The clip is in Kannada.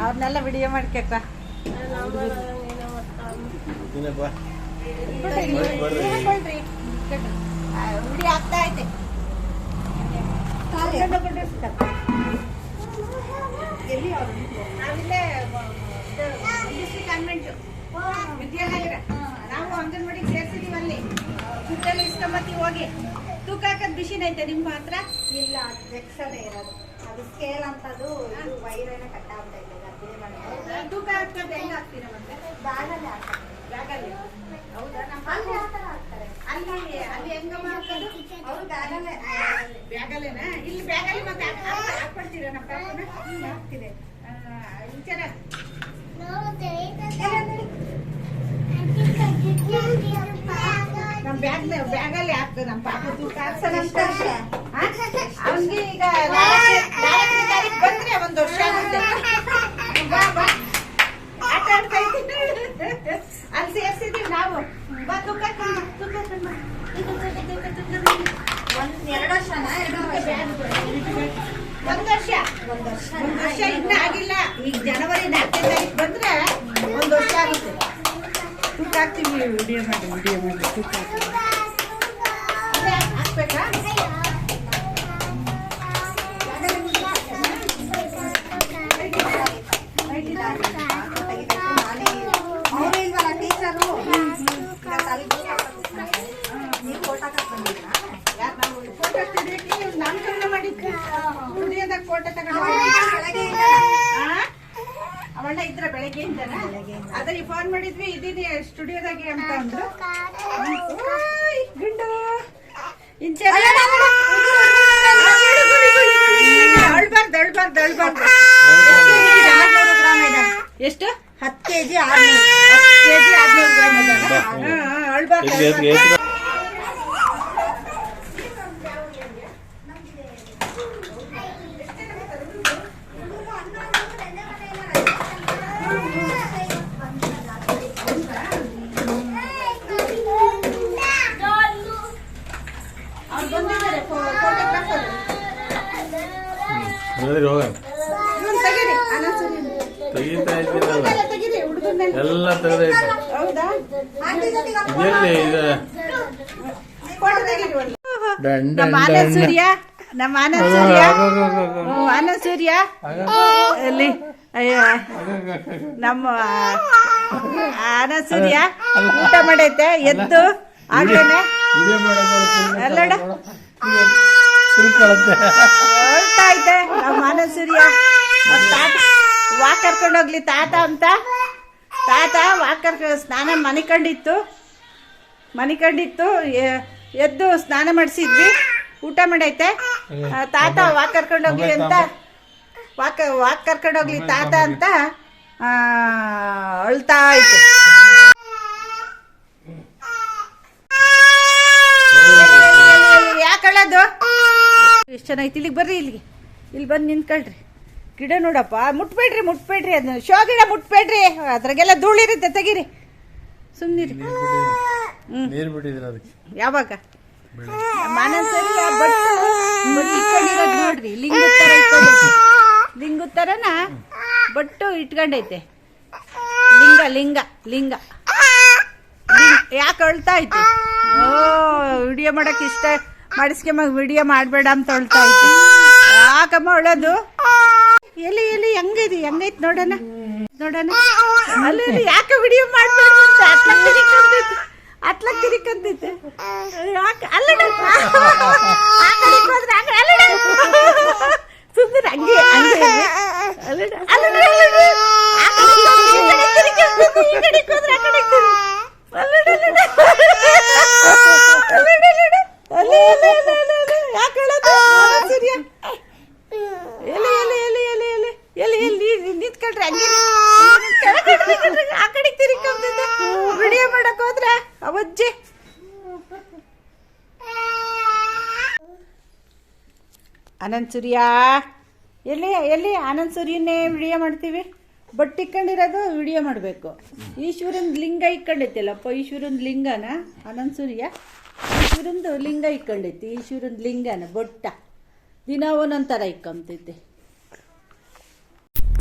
ಅವ್ರನ್ನೆಲ್ಲ ವಿಡಿಯೋ ಮಾಡ್ಕೇಕ ಆಗ್ತಾ ಐತೆ. ನಾವಿಲ್ಲೇ ಕಾನ್ವೆಂಟ್ ವಿದ್ಯಾನಗರ ನಾವು ಅಂಗನವಾಡಿಗೆ ಸೇರ್ಸಿದೀವಿ ಅಲ್ಲಿ. ಇಸ್ಕೊಂಬತ್ತೀವಿ ಹೋಗಿ. ತೂಕ ಹಾಕದ್ ಬಿಸಿನೈತೆ ನಿಮ್ಮ ಹತ್ರ? ಇಲ್ಲ ಜೆಕ್ಸದೇ ಇರೋದು ಅದು ಸ್ಕೇಲ್ ಅಂತದು ವೈರನ ಕಟ್ ಆಗ್ತಾ ಇದೆ ಗರ್ಭಿಣಿ ಮನೆಗೆ ತೂಕ ಹಾಕೋದು ಹೆಂಗ್ ಹಾಕ್ತೀರ ಮತ್ತೆ? ಬ್ಯಾಗಲ್ಲೇ ಹಾಕ್ತಾರೆ. ಬ್ಯಾಗಲ್ಲಿ? ಹೌದಾ? ನಮ್ಮ ಅಲ್ಲಿ ಯಾವ ಥರ ಹಾಕ್ತಾರೆ? ಅಲ್ಲಿ ಅಲ್ಲಿ ಹೆಂಗಮ್ಮ ಹಾಕೋದು? ಅವರು ಬ್ಯಾಗಲ್ಲೇ. ಬ್ಯಾಗಲ್ಲೇನಾ? ಇಲ್ಲಿ ಬ್ಯಾಗಲ್ಲಿ ಮತ್ತೆ ಹಾಕ್- ಹಾಕ್- ಹಾಕ್ಕೊಳ್ತೀರಾ ನಮ್ಮ ಪಾಪನ? ಹಾಕ್ತಿದೆ ವಿಚಾರ ನಮ್ಮ ಬ್ಯಾಗ್ ಬ್ಯಾಗಲ್ಲಿ ಹಾಕ್ತದೆ ನಮ್ಮ ಪಾಪ ತೂಕ ಹಾಕ್ಸೋಣಂತ ಅವ್ನಿಗೆ ಈಗ ನಾಲ್ಕನೇ ನಾಲ್ಕನೇ ತಾರೀಕು ಬಂದ್ರೆ ಒಂದು ವರ್ಷ ಆಗುತ್ತೆ ಬಾ ಬಾ ಆಟ ಆಡ್ತಾ ಇದ್ದೀನಿ ಅಲ್ಲಿ ಸೇರ್ಸಿದೀವಿ ನಾವು ಬಾ ತೂಕ ಹಾಕ್ಕೊಂಡ್ ಬಾ, ತೂಕ ಹಾಕ್ಕೊಂಡ್ ಬಾ. ತೂಕ, ತೂಕ, ತೂಕ, ತೂಕ, ತೂಕ. ಒಂದು ಎರಡು ವರ್ಷನ ಎರಡು ವರ್ಷ ಒಂದ್ ವರ್ಷ ಒಂದು ವರ್ಷ ಒಂದ್ ವರ್ಷ ಇನ್ನ ಆಗಿಲ್ಲ ಈಗ ಜನವರಿ ನಾಲ್ಕನೇ ತಾರೀಕು ಬಂದ್ರೆ ಒಂದ್ ವರ್ಷ ಆಗುತ್ತೆ ಹಾಕ್ತೀವಿ ವಿಡಿಯೋ ಮಾಡಿ ವಿಡಿಯೋ ಮಾಡಿ ಹಾಕ್ತೀವಿ ಹಾಕ್ಬೇಕಾ ಅವಣ್ಣ ಇದ್ರ ಬೆಳಗ್ಗೆಯಿಂದ ಅದ್ರಲ್ಲಿ ಫೋನ್ ಮಾಡಿದ್ವಿ ಇದೀನಿ ಸ್ಟುಡಿಯೋದಾಗೆ ಅಂತ ಅಂದ್ರು. ಗುಂಡು. ಇಂಚೆ ಅಳ್ಬಾರ್ದು ಅಳ್ಬಾರ್ದು ಅಳ್ಬಾರ್ದು ಆರ್ನೂರು ಗ್ರಾಮ್ ಇದೆ ಎಷ್ಟು? ಹತ್ತು ಕೆಜಿ ಆರ್ನೂರು. ಕೆಜಿ ಗ್ರಾಮ್ ಅದ ಅಳ್ಬಾರ್ದು ಹೇಳಿದ್ರಿ ಹೋಗ ತೆಗಿತಾ ಇದ್ದೀರಲ್ಲ. ಎಲ್ಲ ತೆಗೆದೈತೆ ಇದು? ನಮ್ಮ ಆನಂದ್ ಸೂರ್ಯ ನಮ್ಮ ಆನಂದ್ ಸೂರ್ಯ ಹ್ಮ್, ಸೂರ್ಯ ಇಲ್ಲಿ ಅಯ್ಯೋ ನಮ್ಮ ಆನಂದ್ ಸೂರ್ಯ ಊಟ ಮಾಡೈತೆ ಎದ್ದು ಆಗ್ಲೇನೆ ವಿಡಿಯೋ ಮಾಡಕ್ಕೆ ಎಲ್ಲಡ ತಿಳ್ಕೊಳತ್ತೆ ಹೊರಡ್ತಾ ಐತೆ ನಮ್ಮ ಆನಂದ್ ಸೂರ್ಯ ವಾಕ್ ಕರ್ಕೊಂಡು ಹೋಗ್ಲಿ ತಾತ ಅಂತ. ತಾತ ವಾಕ್ ಕರ್ಕ ಸ್ನಾನ ಮನೆ ಕಂಡಿತ್ತು. ಮನೆ ಕಂಡಿತ್ತು ಎದ್ದು ಸ್ನಾನ ಮಾಡಿಸಿದ್ವಿ. ಊಟ ಮಾಡೈತೆ. ತಾತ ವಾಕ್ ಕರ್ಕೊಂಡು ಹೋಗ್ಲಿ ಅಂತ. ವಾಕ್ ವಾಕ್ ಕರ್ಕೊಂಡು ಹೋಗ್ಲಿ ತಾತ ಅಂತ ಅಳ್ತಾ ಇತ್ತು. ಯಾಕೆ ಅಳೋದು? ಎಷ್ಟು ಚೆನ್ನಾಗಿತ್ತು ಇಲ್ಲಿಗೆ ಬರ್ರಿ ಇಲ್ಲಿಗೆ. ಇಲ್ಲಿ ಬಂದು ನಿಂತ್ಕೊಳ್ರಿ. ಗಿಡ ನೋಡಪ್ಪ ಮುಟ್ಬೇಡ್ರಿ ಮುಟ್ಬೇಡ್ರಿ ಅದನ್ನ. ಶೋ ಗಿಡ ಮುಟ್ಬೇಡ್ರಿ. ಅದ್ರಾಗೆಲ್ಲ ಧೂಳಿರುತ್ತೆ ತೆಗೀರಿ. ಸುಮ್ಮನಿರಿ ನೀರು ಬಿಟ್ಟಿದ್ರ ಅದಕ್ಕೆ. ಯಾವಾಗ? ನೋಡ್ರಿ. ಲಿಂಗ ಲಿಂಗದ ಥರನ ಬಟ್ಟು ಇಟ್ಕೊಂಡೈತೆ. ಲಿಂಗ ಲಿಂಗ ಲಿಂಗ. ಯಾಕೆ ಅಳ್ತಾ ಐತೆ ಓ ವಿಡಿಯೋ ಮಾಡಕ್ಕೆ ಇಷ್ಟ. ಮಾಡಿಸ್ಕೊಂಬ ವಿಡಿಯೋ ಮಾಡಬೇಡ ಅಂತ ಅಳ್ತಾ ಐತೆ ಯಾಕಮ್ಮ ಅಳೋದು? ಎಲ್ಲಿ ಎಲ್ಲಿ ಹೆಂಗೈತಿ ಹೆಂಗೈತಿ ನೋಡೋಣ. ನೋಡೋಣ. ಅಲ್ಲಿ ಅಲ್ಲಿ ಯಾಕೆ? ವಿಡಿಯೋ ಮಾಡಬೇಡ ಅಂತ ಅತ್ಲಕ್ ತಿರಿಕಂತೈತೆ ಅತ್ಲಕ್ ತಿರಿಕಂತೈತೆ ಯಾಕೆ ಅಲ್ಲಡ ಆ ಕಡೆಗೆ ಹೋದ್ರೆ ಆ ಕಡೆ ಅಲ್ಲಡ ಸುಂದರ ಹಂಗೆ ಹಂಗೆ ಇದೆ. ಅಲ್ಲಡ ಅಲ್ಲಡ ಅಲ್ಲಡ ಆ ಕಡೆಗೆ ಹೋದ್ರೆ ಈ ಕಡೆಗೆ ತಿರ್ಗ್ಕೊಂತೈತೆ, ಈ ಕಡೆಗೆ ಹೋದ್ರೆ ಆ ಕಡೆಗೆ ತಿರ್ಗಿ. ಅಲ್ಲಡ ಅಲ್ಲಡ ಅಲ್ಲಡ ಅಲ್ಲಡ ಅಲ್ಲಿ ಅಲ್ಲಿ ಅಲ್ಲಿ ಅಲ್ಲಿ ಅಲ್ಲಿ ಯಾಕೆ ಹೇಳೋದು ಸರಿಯ ಎಲ್ಲಿ ಎಲ್ಲಿ ಎಲ್ಲಿ ಎಲ್ಲಿ ಎಲ್ಲಿ ಎಲ್ಲಿ ಎಲ್ಲಿ ನೀ- ನಿಂತ್ಕೊಳ್ರಿ ಹಂಗೆ ನಿಂತ್ಕೊಳ್ರಿ. ಆ. ಕಡೆ ವಿಡಿಯೋ ಮಾಡಕ್ ಹೋದ್ರೆ ಅವಜ್ಜಿ ಸೂರ್ಯ ಎಲ್ಲಿ ಎಲ್ಲಿ ಆನಂದ್ ಸೂರ್ಯನೇ ವಿಡಿಯೋ ಮಾಡ್ತೀವಿ? ಬಟ್ ಇಕ್ಕೊಂಡಿರೋದು ವಿಡಿಯೋ ಮಾಡಬೇಕು. ಈಶ್ವರನ್ ಲಿಂಗ ಇಕ್ಕೊಂಡೈತಿಲ್ಲಪ್ಪ ಈಶ್ವರನ್ ಲಿಂಗನ ಅನಂತ್ ಸೂರ್ಯ ಈಶ್ವರಂದು ಲಿಂಗ ಇಕ್ಕೊಂಡೈತಿ ಈಶ್ವರನ್ ಲಿಂಗನ ಬೊಟ್ಟ. ದಿನ ಒಂದೊಂದು ಥರ ಇಕ್ಕೊಂತೈತೆ